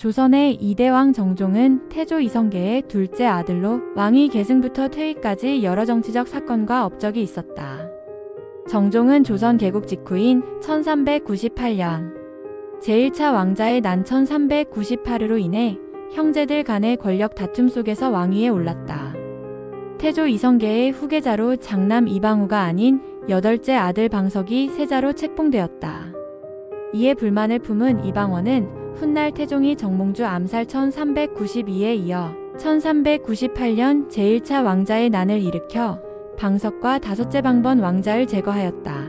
조선의 이대왕 정종은 태조 이성계의 둘째 아들로 왕위 계승부터 퇴위까지 여러 정치적 사건과 업적이 있었다. 정종은 조선 개국 직후인 1398년 제1차 왕자의 난 1398으로 인해 형제들 간의 권력 다툼 속에서 왕위에 올랐다. 태조 이성계의 후계자로 장남 이방우가 아닌 여덟째 아들 방석이 세자로 책봉되었다. 이에 불만을 품은 이방원은 훗날 태종이 정몽주 암살 1392에 이어 1398년 제1차 왕자의 난을 일으켜 방석과 다섯째 방번 왕자를 제거하였다.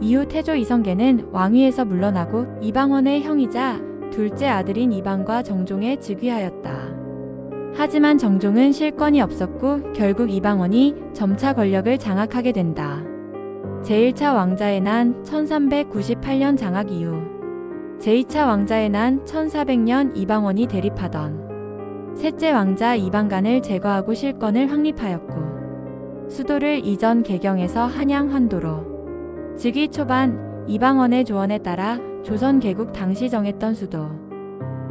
이후 태조 이성계는 왕위에서 물러나고 이방원의 형이자 둘째 아들인 이방과 정종에 즉위하였다. 하지만 정종은 실권이 없었고 결국 이방원이 점차 권력을 장악하게 된다. 제1차 왕자의 난 1398년 장악 이후 제2차 왕자의 난 1400년 이방원이 대립하던 셋째 왕자 이방간을 제거하고 실권을 확립하였고 수도를 이전 개경에서 한양 환도로 즉위 초반 이방원의 조언에 따라 조선 개국 당시 정했던 수도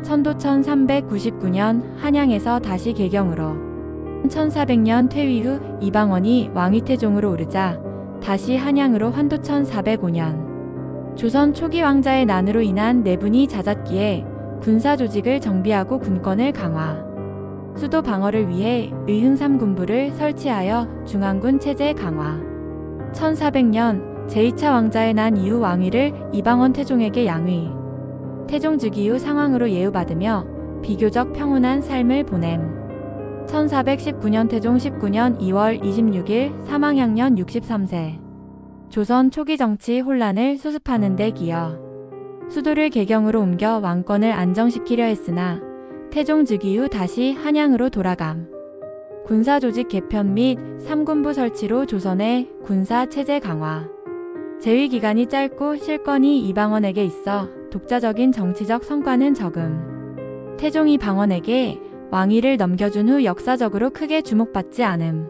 천도 1399년 한양에서 다시 개경으로 1400년 퇴위 후 이방원이 왕위태종으로 오르자 다시 한양으로 환도 1405년 조선 초기 왕자의 난으로 인한 내분이 잦았기에 군사 조직을 정비하고 군권을 강화. 수도 방어를 위해 의흥삼군부를 설치하여 중앙군 체제 강화. 1400년 제2차 왕자의 난 이후 왕위를 이방원 태종에게 양위. 태종 즉위 후 상황으로 예우받으며 비교적 평온한 삶을 보냄. 1419년 태종 19년 2월 26일 사망양년 63세 조선 초기 정치 혼란을 수습하는 데 기여 수도를 개경으로 옮겨 왕권을 안정시키려 했으나 태종 즉위 후 다시 한양으로 돌아감 군사 조직 개편 및 삼군부 설치로 조선의 군사 체제 강화 재위 기간이 짧고 실권이 이방원에게 있어 독자적인 정치적 성과는 적음. 태종이 방원에게 왕위를 넘겨준 후 역사적으로 크게 주목받지 않음.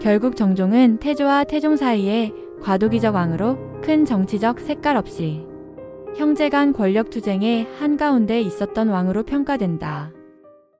결국 정종은 태조와 태종 사이에 과도기적 왕으로 큰 정치적 색깔 없이 형제 간 권력 투쟁의 한가운데 있었던 왕으로 평가된다.